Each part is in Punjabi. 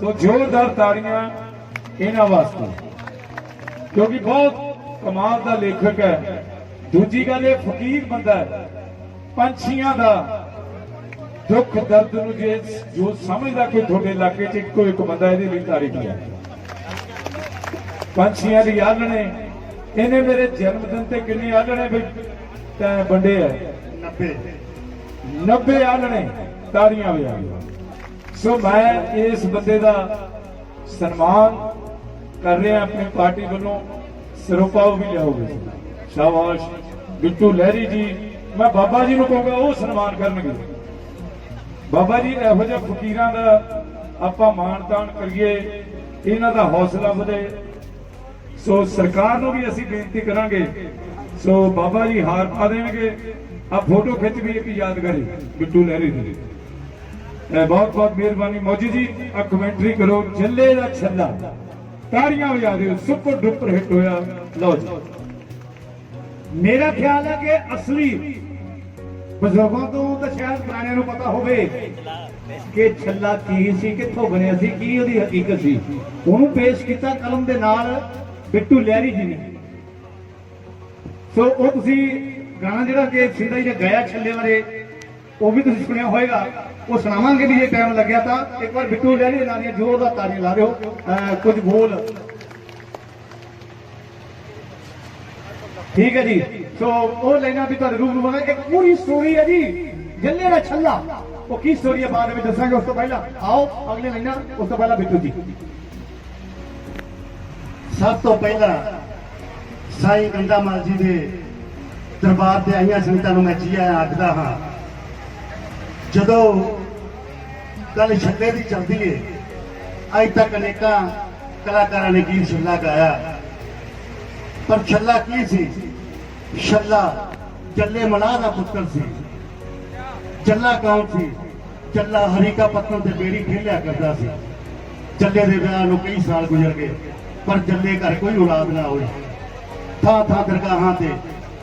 ਸੋ ਜ਼ੋਰਦਾਰ ਤਾੜੀਆਂ ਇਹਨਾਂ ਵਾਸਤੇ। ਕਿਉਂਕਿ ਬਹੁਤ ਕਮਾਲ ਦਾ ਲੇਖਕ ਹੈ। ਦੂਜੀ ਗੱਲ ਇਹ ਫਕੀਰ ਬੰਦਾ ਹੈ। ਪੰਛੀਆਂ ਦਾ ਦੁੱਖ ਦਰਦ ਨੂੰ ਜੇ ਜੋ ਸਮਝਦਾ ਕੋਈ ਤੁਹਾਡੇ ਇਲਾਕੇ 'ਚ ਇੱਕੋ ਇੱਕ ਬੰਦਾ ਇਹਦੇ ਲਈ ਤਾਰੀਫ ਹੈ। ਪੰਛੀਆਂ ਦੀ ਆਲਣੇ ਇਹਨੇ ਮੇਰੇ ਜਨਮ ਦਿਨ ਤੇ ਕਿੰਨੇ ਆਲਣੇ ਵੀ ਤੈਂ ਵੰਡੇ ਆ 90 90 ਆਲਣੇ ਤਾੜੀਆਂ ਵਜਾਈਆਂ। ਸੋ ਮੈਂ ਇਸ ਬੰਦੇ ਦਾ ਸਨਮਾਨ ਕਰ ਰਿਹਾ ਆਪਣੀ ਪਾਰਟੀ ਵੱਲੋਂ। ਸਰੋਪਾਓ ਵੀ ਲਿਆਓਗੇ। ਸ਼ਾਬਾਸ਼। ਬਿੱਟੂ ਲਹਿਰੀ ਜੀ, ਮੈਂ ਬਾਬਾ ਜੀ ਨੂੰ ਕਹੂੰਗਾ, ਉਹ ਸਨਮਾਨ ਕਰਨਗੇ। ਬਾਬਾ ਜੀ, ਇਹੋ ਜਿਹੇ ਫਕੀਰਾਂ ਦਾ ਆਪਾਂ ਮਾਣ ਤਾਣ ਕਰੀਏ, ਇਹਨਾਂ ਦਾ ਹੌਸਲਾ ਵਧੇ। ਸੋ ਸਰਕਾਰ ਨੂੰ ਵੀ ਅਸੀਂ ਬੇਨਤੀ ਕਰਾਂਗੇ, ਸੋ ਬਾਬਾ ਜੀ ਹਾਰ ਪਾ ਦੇਣਗੇ। ਆ ਫੋਟੋ ਖਿੱਚ ਵੀ ਇੱਕ ਯਾਦਗਾਰੀ, ਬਿੱਟੂ ਲਹਿਰੀ ਦੀ। ਬਹੁਤ ਬਹੁਤ ਮਿਹਰਬਾਨੀ। ਮੌਜੀ ਜੀ ਆ ਕਮੈਂਟਰੀ ਕਰੋ, ਜੱਲੇ ਦਾ ਛੱਲਾ। ਤਾੜੀਆਂ ਵਜਾ ਦਿਓ, ਸੁਪਰ ਡੁਪਰ ਹਿੱਟ ਹੋਇਆ। ਲਓ ਜੀ। ਮੇਰਾ ਖਿਆਲ ਹੈ ਕਿ ਅਸਲੀ ਬਜ਼ੁਰਗਾਂ ਤੋਂ ਤਾਂ ਸ਼ਾਇਦ ਪੁਰਾਣਿਆਂ ਨੂੰ ਪਤਾ ਹੋਵੇ ਕਿ ਛੱਲਾ ਕੀ ਸੀ, ਕਿੱਥੋਂ ਬਣਿਆ ਸੀ, ਕੀ ਉਹਦੀ ਹਕੀਕਤ ਸੀ। ਉਹਨੂੰ ਪੇਸ਼ ਕੀਤਾ ਕਲਮ ਦੇ ਨਾਲ ਬਿੱਟੂ ਲਹਿਰੀ ਜੀ ਨੇ। ਸੋ ਉਹ ਤੁਸੀਂ ਗਾਣਾ ਜਿਹੜਾ ਕਿ ਸਿੰਧਾ ਜੀ ਨੇ ਗਾਇਆ ਛੱਲੇ ਬਾਰੇ ਉਹ ਵੀ ਤੁਸੀਂ ਸੁਣਿਆ ਹੋਵੇਗਾ ਉਹ ਸੁਣਾਵਾਂਗੇ ਵੀ ਜੇ ਟਾਈਮ ਲੱਗਿਆ ਤਾਂ। ਇੱਕ ਵਾਰ ਬਿੱਟੂ ਲਹਿਰੀ ਦੇ ਨਾਲ ਦੀਆਂ ਜ਼ੋਰਦਾਰ ਤਾੜੀਆਂ ਲਾ ਦਿਓ। ਅਹ, ਕੁਝ ਬੋਲ। ਠੀਕ ਹੈ ਜੀ। ਸੋ ਉਹ ਲੈਣਾ ਵੀ ਤੁਹਾਡੇ ਰੂਪ ਨੂੰ ਇੱਕ ਪੂਰੀ ਸਟੋਰੀ ਹੈ ਜੀ। ਜੱਲੇ ਦਾ ਛੱਲਾ। ਉਹ ਕੀ ਸਟੋਰੀ ਹੈ ਬਾਅਦ ਵਿੱਚ ਦੱਸਾਂਗੇ ਉਸ ਤੋਂ ਪਹਿਲਾਂ। ਆਓ, ਅਗਲੇ ਲੈਣਾ ਉਸ ਤੋਂ ਪਹਿਲਾਂ ਬਿੱਟੂ ਜੀ। ਸਭ ਤੋਂ ਪਹਿਲਾਂ ਸਾਈਂ ਗੰਗਾ ਮਾਲ ਜੀ ਦੇ ਦਰਬਾਰ ਤੇ ਆਈਆਂ ਸੰਗਤਾਂ ਨੂੰ ਮੈਂ ਜੀ ਆਇਆਂ ਆਖਦਾ ਹਾਂ। ਜਦੋਂ ਕੱਲ ਛੱਲੇ ਦੀ ਚਲਦੀ ਏ, ਅੱਜ ਤੱਕ ਅਨੇਕਾਂ ਕਲਾਕਾਰਾਂ ਨੇ ਗੀਤ ਛੱਲਾ ਗਾਇਆ। ਪਰ ਛੱਲਾ ਕੀ ਸੀ? ਛੱਲਾ ਜੱਲੇ ਮਲਾਹ ਦਾ ਪੁੱਤਰ ਸੀ। ਜੱਲਾ ਕੌਣ ਸੀ? ਜੱਲਾ ਹਰੀਕਾ ਪੱਤਨ ਤੇ ਬੇੜੀ ਖੇਲਿਆ ਕਰਦਾ ਸੀ। ਜੱਲੇ ਦੇ ਵਿਆਹ ਨੂੰ ਕਈ ਸਾਲ ਗੁਜ਼ਰ ਗਏ, ਪਰ ਜੱਲੇ ਘਰ ਕੋਈ ਔਲਾਦ ਨਾ ਹੋਈ। ਥਾਂ ਥਾਂ ਦਰਗਾਹਾਂ ਤੇ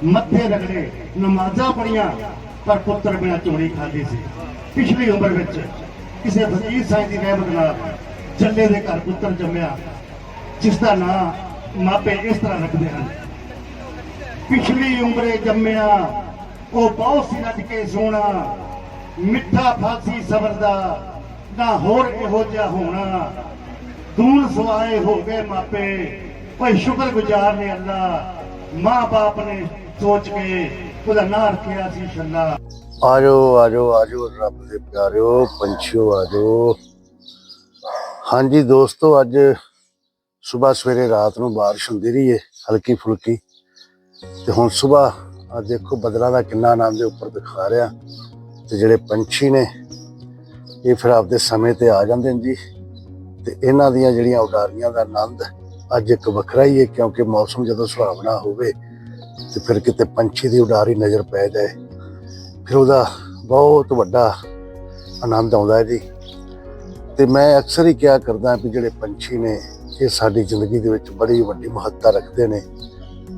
ਮੱਥੇ ਰਗੜੇ ਨਮਾਜ਼ਾਂ ਪੜੀਆਂ ਪਰ ਪੁੱਤਰ ਬਿਨਾ ਝੋਲੀ ਖਾਲੀ ਸੀ। ਪਿਛਲੀ ਉਮਰ ਵਿੱਚ ਕਿਸੇ ਫਕੀਰ ਸਾਈਂ ਦੀ ਰਹਿਮਤ ਨਾਲ ਜੱਲੇ ਦੇ ਘਰ ਪੁੱਤਰ ਜੰਮਿਆ, ਜਿਸ ਦਾ ਨਾਂ ਮਾਪੇ ਇਸ ਤਰ੍ਹਾਂ ਰੱਖਦੇ ਹਨ। ਪਿਛਲੀ ਉਮਰੇ ਜੰਮਿਆ, ਉਹ ਬਹੁਤ ਸੀ ਰੱਜ ਕੇ ਸੋਹਣਾ, ਮਿੱਠਾ ਫਾਸੀ ਸਬਰ ਦਾ ਨਾ ਹੋਰ ਇਹੋ ਜਿਹਾ ਹੋਣਾ। ਦੂਰ ਸਵਾਏ ਹੋ ਗਏ ਮਾਪੇ ਓਏ ਸ਼ੁਕਰ ਗੁਜ਼ਾਰ ਨੇ ਅੱਲਾ ਮਾਂ ਬਾਪ ਨੇ ਸੋਚ ਕੇ ਉਹਦਾ ਨਾਂ ਰੱਖਿਆ ਸੀ ਛੱਲਾ ਆਜੋ ਆਜੋ ਆਜੋ, ਰੱਬ ਦੇ ਪਿਆਰਿਓ, ਪੰਛੀਓ, ਆਜੋ। ਹਾਂਜੀ ਦੋਸਤੋ, ਅੱਜ ਸਵੇਰ ਸਵੇਰੇ ਰਾਤ ਨੂੰ ਬਾਰਿਸ਼ ਹੁੰਦੀ ਰਹੀ ਹੈ ਹਲਕੀ ਫੁਲਕੀ। ਤੇ ਹੁਣ ਸਵੇਰ ਆ ਦੇਖੋ ਬਦਲਾਂ ਦਾ ਕਿੰਨਾ ਆਨੰਦ ਦੇ ਉੱਪਰ ਦਿਖਾ ਰਿਹਾ। ਤੇ ਜਿਹੜੇ ਪੰਛੀ ਨੇ, ਇਹ ਫਿਰ ਆਪਦੇ ਸਮੇਂ ਤੇ ਆ ਜਾਂਦੇ ਨੇ ਜੀ। ਤੇ ਇਹਨਾਂ ਦੀਆਂ ਜਿਹੜੀਆਂ ਉਡਾਰੀਆਂ ਦਾ ਆਨੰਦ ਅੱਜ ਇੱਕ ਵੱਖਰਾ ਹੀ ਹੈ ਕਿਉਂਕਿ ਮੌਸਮ ਜਦੋਂ ਸੁਹਾਵਣਾ ਹੋਵੇ ਤੇ ਫਿਰ ਕਿਤੇ ਪੰਛੀ ਦੀ ਉਡਾਰੀ ਨਜ਼ਰ ਪੈ ਜਾਏ। ਫਿਰ ਉਹਦਾ ਬਹੁਤ ਵੱਡਾ ਆਨੰਦ ਆਉਂਦਾ ਹੈ ਜੀ। ਤੇ ਮੈਂ ਅਕਸਰ ਹੀ ਕਿਹਾ ਕਰਦਾ ਵੀ ਜਿਹੜੇ ਪੰਛੀ ਨੇ, ਇਹ ਸਾਡੀ ਜ਼ਿੰਦਗੀ ਦੇ ਵਿੱਚ ਬੜੀ ਵੱਡੀ ਮਹੱਤਤਾ ਰੱਖਦੇ ਨੇ।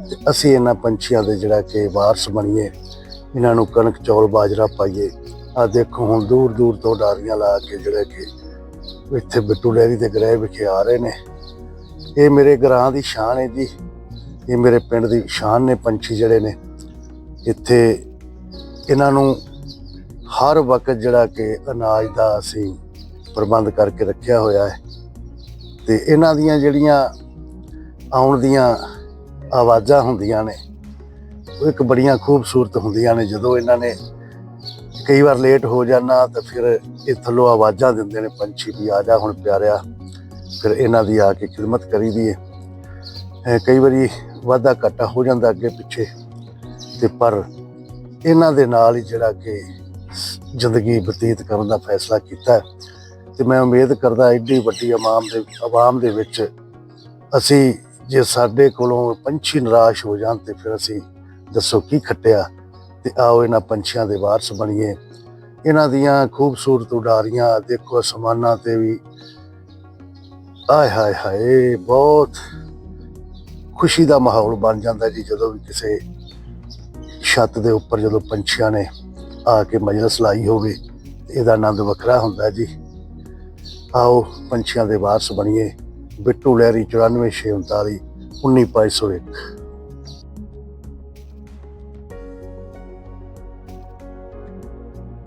ਤੇ ਅਸੀਂ ਇਹਨਾਂ ਪੰਛੀਆਂ ਦੇ ਜਿਹੜਾ ਕਿ ਵਾਰਸ ਬਣੀਏ, ਇਹਨਾਂ ਨੂੰ ਕਣਕ, ਚੌਲ, ਬਾਜਰਾ ਪਾਈਏ। ਆ ਦੇਖੋ, ਹੁਣ ਦੂਰ ਦੂਰ ਤੋਂ ਡਾਰੀਆਂ ਲਾ ਕੇ ਜਿਹੜੇ ਕਿ ਇੱਥੇ ਬਿੱਟੂ ਡੈਰੀ ਦੇ ਗ੍ਰਹਿ ਵਿਖੇ ਆ ਰਹੇ ਨੇ। ਇਹ ਮੇਰੇ ਗ੍ਰਾਂ ਦੀ ਸ਼ਾਨ ਹੈ ਜੀ। ਇਹ ਮੇਰੇ ਪਿੰਡ ਦੀ ਸ਼ਾਨ ਨੇ ਪੰਛੀ ਜਿਹੜੇ ਨੇ। ਇੱਥੇ ਇਹਨਾਂ ਨੂੰ ਹਰ ਵਕਤ ਜਿਹੜਾ ਕਿ ਅਨਾਜ ਦਾ ਅਸੀਂ ਪ੍ਰਬੰਧ ਕਰਕੇ ਰੱਖਿਆ ਹੋਇਆ ਹੈ। ਤੇ ਇਹਨਾਂ ਦੀਆਂ ਜਿਹੜੀਆਂ ਆਉਣ ਦੀਆਂ ਆਵਾਜ਼ਾਂ ਹੁੰਦੀਆਂ ਨੇ, ਉਹ ਇੱਕ ਬੜੀਆਂ ਖੂਬਸੂਰਤ ਹੁੰਦੀਆਂ ਨੇ। ਜਦੋਂ ਇਹਨਾਂ ਨੇ ਕਈ ਵਾਰ ਲੇਟ ਹੋ ਜਾਣਾ ਤਾਂ ਫਿਰ ਇਹ ਥੱਲੋਂ ਆਵਾਜ਼ਾਂ ਦਿੰਦੇ ਨੇ, ਪੰਛੀ ਵੀ ਆ ਜਾ ਹੁਣ ਪਿਆਰਿਆ। ਫਿਰ ਇਹਨਾਂ ਦੀ ਆ ਕੇ ਖਿਦਮਤ ਕਰੀਦੀ ਹੈ ਕਈ ਵਾਰੀ ਵਾਧਾ ਘਾਟਾ ਹੋ ਜਾਂਦਾ ਅੱਗੇ ਪਿੱਛੇ। ਤੇ ਪਰ ਇਹਨਾਂ ਦੇ ਨਾਲ ਹੀ ਜਿਹੜਾ ਕਿ ਜ਼ਿੰਦਗੀ ਬਤੀਤ ਕਰਨ ਦਾ ਫੈਸਲਾ ਕੀਤਾ ਹੈ। ਤੇ ਮੈਂ ਉਮੀਦ ਕਰਦਾ ਐਡੀ ਵੱਡੀ ਆਵਾਮ ਦੇ ਆਵਾਮ ਦੇ ਵਿੱਚ ਅਸੀਂ ਜੇ ਸਾਡੇ ਕੋਲੋਂ ਪੰਛੀ ਨਿਰਾਸ਼ ਹੋ ਜਾਣ ਤੇ ਫਿਰ ਅਸੀਂ ਦੱਸੋ ਕੀ ਖੱਟਿਆ। ਤੇ ਆਓ ਇਹਨਾਂ ਪੰਛੀਆਂ ਦੇ ਵਾਰਸ ਬਣੀਏ। ਇਹਨਾਂ ਦੀਆਂ ਖੂਬਸੂਰਤ ਉਡਾਰੀਆਂ ਦੇਖੋ ਅਸਮਾਨਾਂ ਤੇ ਵੀ। ਆਏ ਹਾਏ ਹਾਏ, ਬਹੁਤ ਖੁਸ਼ੀ ਦਾ ਮਾਹੌਲ ਬਣ ਜਾਂਦਾ ਜੀ ਜਦੋਂ ਵੀ ਕਿਸੇ ਛੱਤ ਦੇ ਉੱਪਰ ਜਦੋਂ ਪੰਛੀਆਂ ਨੇ ਆ ਕੇ ਮਜਲਿਸ ਲਾਈ ਹੋਵੇ, ਇਹਦਾ ਆਨੰਦ ਵੱਖਰਾ ਹੁੰਦਾ ਜੀ। ਆਓ ਪੰਛੀਆਂ ਦੇ ਵਾਰਸ ਬਣੀਏ। ਬਿੱਟੂ ਲਹਿਰੀ 94639 19501